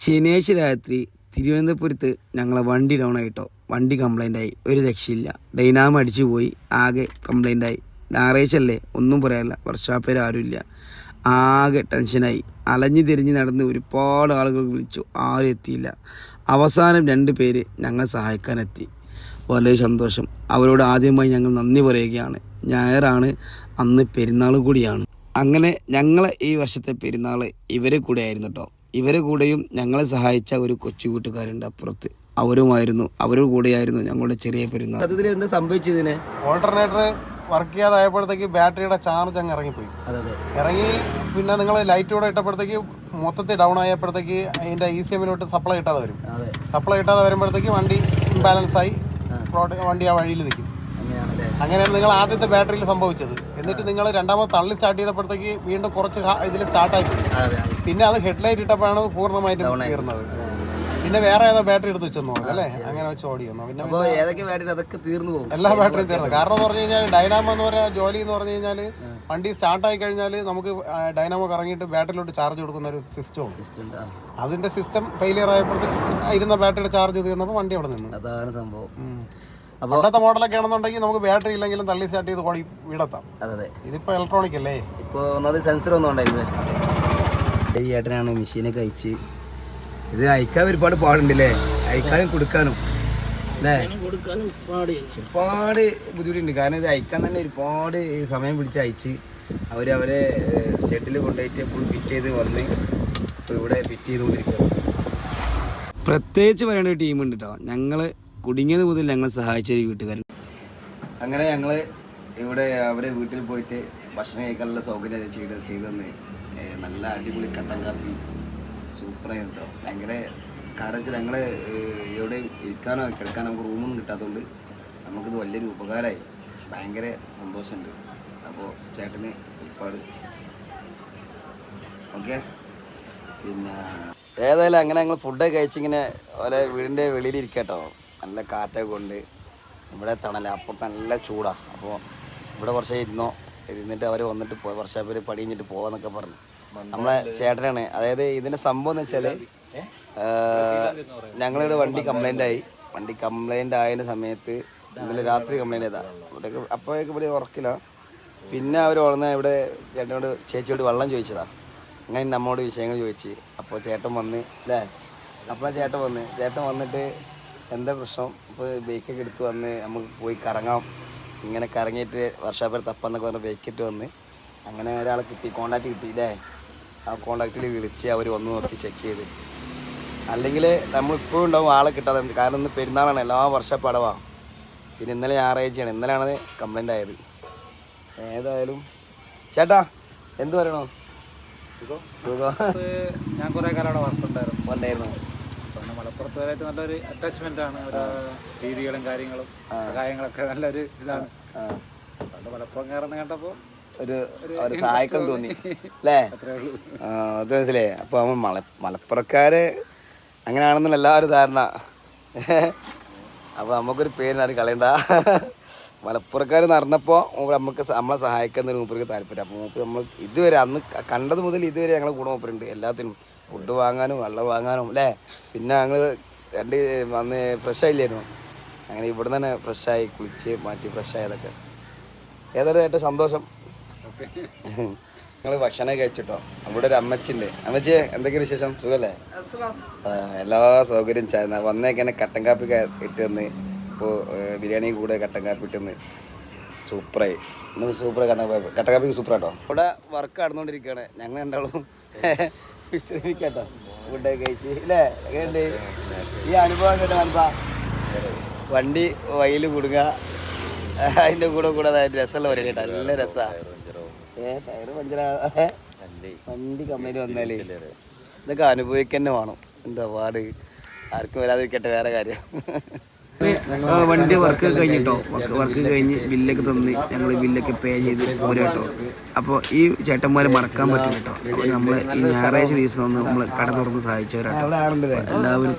ശനിയാഴ്ച രാത്രി തിരുവനന്തപുരത്ത് ഞങ്ങളെ വണ്ടി ഡൗൺ ആയിട്ടോ. വണ്ടി കംപ്ലൈന്റ് ആയി. ഒരു രക്ഷയില്ല. ഡൈനാമ അടിച്ചു പോയി. ആകെ കംപ്ലൈന്റ് ആയി. ഞായറാഴ്ച അല്ലേ? ഒന്നും പറയാനില്ല. വർഷാപ്പേർ ആരുമില്ല ആകെ ടെൻഷനായി അലഞ്ഞു തിരിഞ്ഞ് നടന്ന് ഒരുപാട് ആളുകൾ വിളിച്ചു. ആരും എത്തിയില്ല. അവസാനം രണ്ട് പേര് ഞങ്ങളെ സഹായിക്കാനെത്തി. വളരെ സന്തോഷം. അവരോട് ആദ്യമായി ഞങ്ങൾ നന്ദി പറയുകയാണ്. ഞായറാണ്. അന്ന് പെരുന്നാൾ കൂടിയാണ്. അങ്ങനെ ഞങ്ങളെ ഈ വർഷത്തെ പെരുന്നാൾ ഇവരെ കൂടെ ആയിരുന്നു കേട്ടോ ഇവരെ കൂടെയും ഞങ്ങളെ സഹായിച്ച ഒരു കൊച്ചു കൂട്ടുകാരുണ്ട് അപ്പുറത്ത്. അവരുമായിരുന്നു. അവരുടെ കൂടെയായിരുന്നു ഞങ്ങളുടെ ചെറിയ പെരുന്നാൾ. സത്യത്തിൽ എന്താ സംഭവിച്ചതിനെ? ഓൾട്ടർനേറ്റർ വർക്ക് ചെയ്യാതായപ്പോഴത്തേക്ക് ബാറ്ററിയുടെ ചാർജ് അങ്ങ് ഇറങ്ങിപ്പോയി. ഇറങ്ങി പിന്നെ നിങ്ങൾ ലൈറ്റ് കൂടെ ഇട്ടപ്പോഴത്തേക്ക് മൊത്തത്തിൽ ഡൗൺ ആയപ്പോഴത്തേക്ക് അതിന്റെ ഇ സി എമ്മിലോട്ട് സപ്ലൈ കിട്ടാതെ വരും. അതെ. സപ്ലൈ കിട്ടാതെ വരുമ്പോഴത്തേക്ക് വണ്ടി ഇംബാലൻസ് ആയി. വണ്ടി ആ വഴിയിൽ നിൽക്കും. അങ്ങനെയാണ് നിങ്ങൾ ആദ്യത്തെ ബാറ്ററിയിൽ സംഭവിച്ചത്. എന്നിട്ട് നിങ്ങൾ രണ്ടാമത് തള്ളി സ്റ്റാർട്ട് ചെയ്തപ്പോഴത്തേക്ക് വീണ്ടും കുറച്ച് ഇതിൽ സ്റ്റാർട്ടായി പിന്നെ അത് ഹെഡ്ലൈറ്റ് ഇട്ടപ്പോഴാണ് പൂർണമായിട്ടും തീർന്നത്. പിന്നെ വേറെ ഏതോ ബാറ്ററി എടുത്ത് വെച്ചെന്ന് തോന്നുന്നു അല്ലേ? അങ്ങനെ വെച്ച് ഓടി വന്നു. പിന്നെ ഏതൊക്കെ ബാറ്ററി അതൊക്കെ തീർന്നു പോകും? എല്ലാ ബാറ്ററിയും തീർന്നു. കാരണം എന്ന് പറഞ്ഞു കഴിഞ്ഞാൽ ഡൈനാമോ എന്ന് പറയുന്ന ജോലി എന്ന് പറഞ്ഞു കഴിഞ്ഞാൽ വണ്ടി സ്റ്റാർട്ടായി കഴിഞ്ഞാൽ നമുക്ക് ഡൈനാമോ കറങ്ങിയിട്ട് ബാറ്ററിയിലോട്ട് ചാർജ് കൊടുക്കുന്ന ഒരു സിസ്റ്റം അതിന്റെ സിസ്റ്റം ഫെയിലിയർ ആയപ്പോഴത്തേക്ക് ഇരുന്ന ബാറ്ററിയുടെ ചാർജ് തീർന്നപ്പോൾ വണ്ടി അവിടെ നിന്നു. അതാണ് സംഭവം. പണ്ടത്തെ മോഡലൊക്കെ ആണെന്നുണ്ടെങ്കിൽ നമുക്ക് ബാറ്ററി ഇല്ലെങ്കിലും തള്ളി സ്റ്റാർട്ട് ചെയ്ത് ഓടി വീടെത്താം. അതെ ഇതിപ്പോ ഇലക്ട്രോണിക് അല്ലേ? ഇപ്പോൾ ഒന്നാമത് സെൻസർ ഒന്നും ഉണ്ടായിരുന്നു ഈ ചേട്ടനാണ് മെഷീനൊക്കെ അയച്ച്. ഇത് അയക്കാൻ ഒരുപാട് പാടുണ്ടല്ലേ? അയക്കാനും കൊടുക്കാനും. അല്ലേ? ഒരുപാട് ബുദ്ധിമുട്ടുണ്ട്. കാരണം ഇത് അയക്കാൻ തന്നെ ഒരുപാട് സമയം പിടിച്ച് അയച്ച് അവർ അവരെ ഷെഡിൽ കൊണ്ടുപോയിട്ട് ഫുൾ ഫിറ്റ് ചെയ്ത് വന്ന് ഇപ്പോൾ ഇവിടെ ഫിറ്റ് ചെയ്തുകൊണ്ടിരിക്കുക പ്രത്യേകിച്ച് പറയേണ്ട ഒരു ടീമുണ്ട് കേട്ടോ ഞങ്ങൾ കുടുങ്ങിയത് മുതൽ ഞങ്ങൾ സഹായിച്ച ഒരു വീട്ടുകാരൻ. അങ്ങനെ ഞങ്ങൾ ഇവിടെ അവരെ വീട്ടിൽ പോയിട്ട് ഭക്ഷണം കഴിക്കാനുള്ള സൗകര്യം ചെയ്ത് ചെയ്തു തന്നെ. നല്ല അടിപൊളി കട്ടൻ കാപ്പി. സൂപ്പർ കേട്ടോ ഭയങ്കര കാരണം വെച്ചാൽ ഞങ്ങൾ ഇവിടെ ഇരിക്കാനോ കിടക്കാനോ നമുക്ക് റൂമൊന്നും കിട്ടാത്തതുകൊണ്ട് നമുക്കിത് വലിയൊരു ഉപകാരമായി ഭയങ്കര സന്തോഷമുണ്ട് അപ്പോൾ ചേട്ടന് ഒരുപാട്. ഓക്കെ? പിന്നെ ഏതായാലും അങ്ങനെ ഞങ്ങൾ ഫുഡൊക്കെ കഴിച്ചിങ്ങനെ ഓലെ വീടിന്റെ വെളിയിൽ ഇരിക്കട്ടോ. നല്ല കാറ്റൊക്കെ കൊണ്ട് ഇവിടെ തണല. അപ്പുറത്ത് നല്ല ചൂടാണ് അപ്പോൾ ഇവിടെ കുറച്ച് ഇരുന്നോ? ഇരുന്നിട്ട് അവർ വന്നിട്ട് പോയി. വർഷം പേര് പടി കഴിഞ്ഞിട്ട് പോവാന്നൊക്കെ പറഞ്ഞു. നമ്മളെ ചേട്ടനാണ്. അതായത് ഇതിന്റെ സംഭവം എന്ന് വെച്ചാൽ ഞങ്ങളിവിടെ വണ്ടി കംപ്ലൈന്റ് ആയി. വണ്ടി കംപ്ലൈന്റ് ആയതിന്റെ സമയത്ത് ഇന്നലെ രാത്രി കംപ്ലൈന്റ് ചെയ്താ. ഇവിടെ അപ്പോഴേക്ക് ഇവിടെ ഉറക്കില്ല. പിന്നെ അവർ ഉടനെ ഇവിടെ ചേട്ടനോട് ചേച്ചിയോട് വെള്ളം ചോദിച്ചതാ. അങ്ങനെ നമ്മോട് വിഷയങ്ങൾ ചോദിച്ച്. അപ്പോൾ ചേട്ടൻ വന്ന് അല്ലേ അപ്പോൾ ചേട്ടൻ വന്ന് ചേട്ടൻ വന്നിട്ട് എന്താ പ്രശ്നം? ഇപ്പോൾ ബൈക്കൊക്കെ എടുത്ത് വന്ന് നമുക്ക് പോയി കറങ്ങാം. ഇങ്ങനെ കറങ്ങിയിട്ട് വർഷാപ്പേർ തപ്പെന്നൊക്കെ പറഞ്ഞ് ബൈക്കിട്ട് വന്ന് അങ്ങനെ ഒരാളെ കിട്ടി കോണ്ടാക്ട് കിട്ടി അല്ലേ ആ കോണ്ടാക്റ്റിൽ വിളിച്ച് അവർ വന്ന് നോക്കി ചെക്ക് ചെയ്ത്. അല്ലെങ്കിൽ നമ്മൾ ഇപ്പോഴും ഉണ്ടാവും ആളെ കിട്ടാതെ. കാരണം ഇന്ന് പെരുന്നാളാണ് എല്ലാ വർഷം പടവാണ് പിന്നെ ഇന്നലെ ഞായറാഴ്ചയാണ് ഇന്നലെയാണ് കംപ്ലൈന്റ് ആയത്. ഏതായാലും ചേട്ടാ എന്ത് പറയണോ? സുഖം. ഞാൻ കുറെ കാലം അവിടെ വർക്ക് ഉണ്ടായിരുന്നു. ഉണ്ടായിരുന്നു. പിന്നെ മലപ്പുറത്തുകാരായിട്ട് നല്ലൊരു അറ്റാച്ച്മെന്റ് ആണ്. രീതികളും കാര്യങ്ങളും കാര്യങ്ങളൊക്കെ നല്ലൊരു ഇതാണ്. അതുകൊണ്ട് മലപ്പുറം കയറുന്ന കണ്ടപ്പോൾ ഒരു ഒരു സഹായിക്കാൻ തോന്നി. അല്ലേ? അത് മനസ്സിലേ അപ്പോൾ നമ്മൾ മല മലപ്പുറക്കാര് അങ്ങനെയാണെന്നുള്ള എല്ലാവരും ധാരണ. അപ്പോൾ നമുക്കൊരു പേരിനാരും കളയണ്ട. മലപ്പുറക്കാർ നടന്നപ്പോൾ നമുക്ക് നമ്മളെ സഹായിക്കുന്ന ഒരു മൂപ്പർക്ക് താല്പര്യം. അപ്പോൾ മൂപ്പർ നമ്മൾ ഇതുവരെ അന്ന് കണ്ടത് മുതൽ ഇതുവരെ ഞങ്ങളെ കൂടെ മൂപ്പരുണ്ട്. എല്ലാത്തിനും. ഫുഡ് വാങ്ങാനും വെള്ളം വാങ്ങാനും അല്ലേ? പിന്നെ ഞങ്ങൾ രണ്ട് വന്ന് ഫ്രഷ് ആയില്ലായിരുന്നു അങ്ങനെ ഇവിടെ തന്നെ ഫ്രഷായി കുളിച്ച് മാറ്റി ഫ്രഷ് ആയതൊക്കെ. ഏതായാലും ഏറ്റവും സന്തോഷം. ഞങ്ങൾ ഭക്ഷണം കഴിച്ചിട്ടോ? അവിടെ ഒരു അമ്മച്ചിണ്ട്. അമ്മച്ചി എന്തൊക്കെയാണ് വിശേഷം? സുഖല്ലേ? എല്ലാ സൗകര്യം ചായ വന്നേക്കന്നെ കട്ടൻ കാപ്പി ഇട്ട് തന്ന്. ഇപ്പോൾ ബിരിയാണി കൂടെ കട്ടൻ കാപ്പി ഇട്ട് തന്ന്. സൂപ്പറായി. ഇന്ന് സൂപ്പർ കട്ടൻ കാപ്പി കട്ടൻ കാപ്പി സൂപ്പറാട്ടോ? ഇവിടെ വർക്ക് നടന്നുകൊണ്ടിരിക്കുകയാണ് ഞങ്ങൾ രണ്ടാളും. വിശ്രമിക്കാട്ടോ. ഫുഡൊക്കെ കഴിച്ച്. ഇല്ലേ? എങ്ങനെയുണ്ട്? ഈ അനുഭവം കേട്ടോ മനസ്സാ വണ്ടി വയ്യിൽ കുടുങ്ങ. അതിന്റെ കൂടെ കൂടെ രസമുള്ള പരിപാടി കേട്ടോ. നല്ല രസമാണ് ഏ ടയറ് പഞ്ചറാ. വണ്ടി കമ്പനി വന്നാലേ. ഇതൊക്കെ അനുഭവിക്കന്നെ വേണം. എന്താ പാട്? ആർക്കും വരാതിരിക്കട്ടെ വേറെ കാര്യം. വണ്ടി വർക്ക് കഴിഞ്ഞിട്ടോ? വർക്ക് കഴിഞ്ഞ് ബില്ലൊക്കെ തന്ന് ഞങ്ങൾ ബില്ലൊക്കെ പേ ചെയ്ത് പോരാട്ടോ. അപ്പോൾ ഈ ചേട്ടന്മാരെ മറക്കാൻ പറ്റില്ല കേട്ടോ അപ്പോൾ നമ്മൾ ഈ ഞായറാഴ്ച ദിവസം നമ്മൾ കട തുറന്ന് സഹായിച്ചവരാട്ടോ. എല്ലാവരും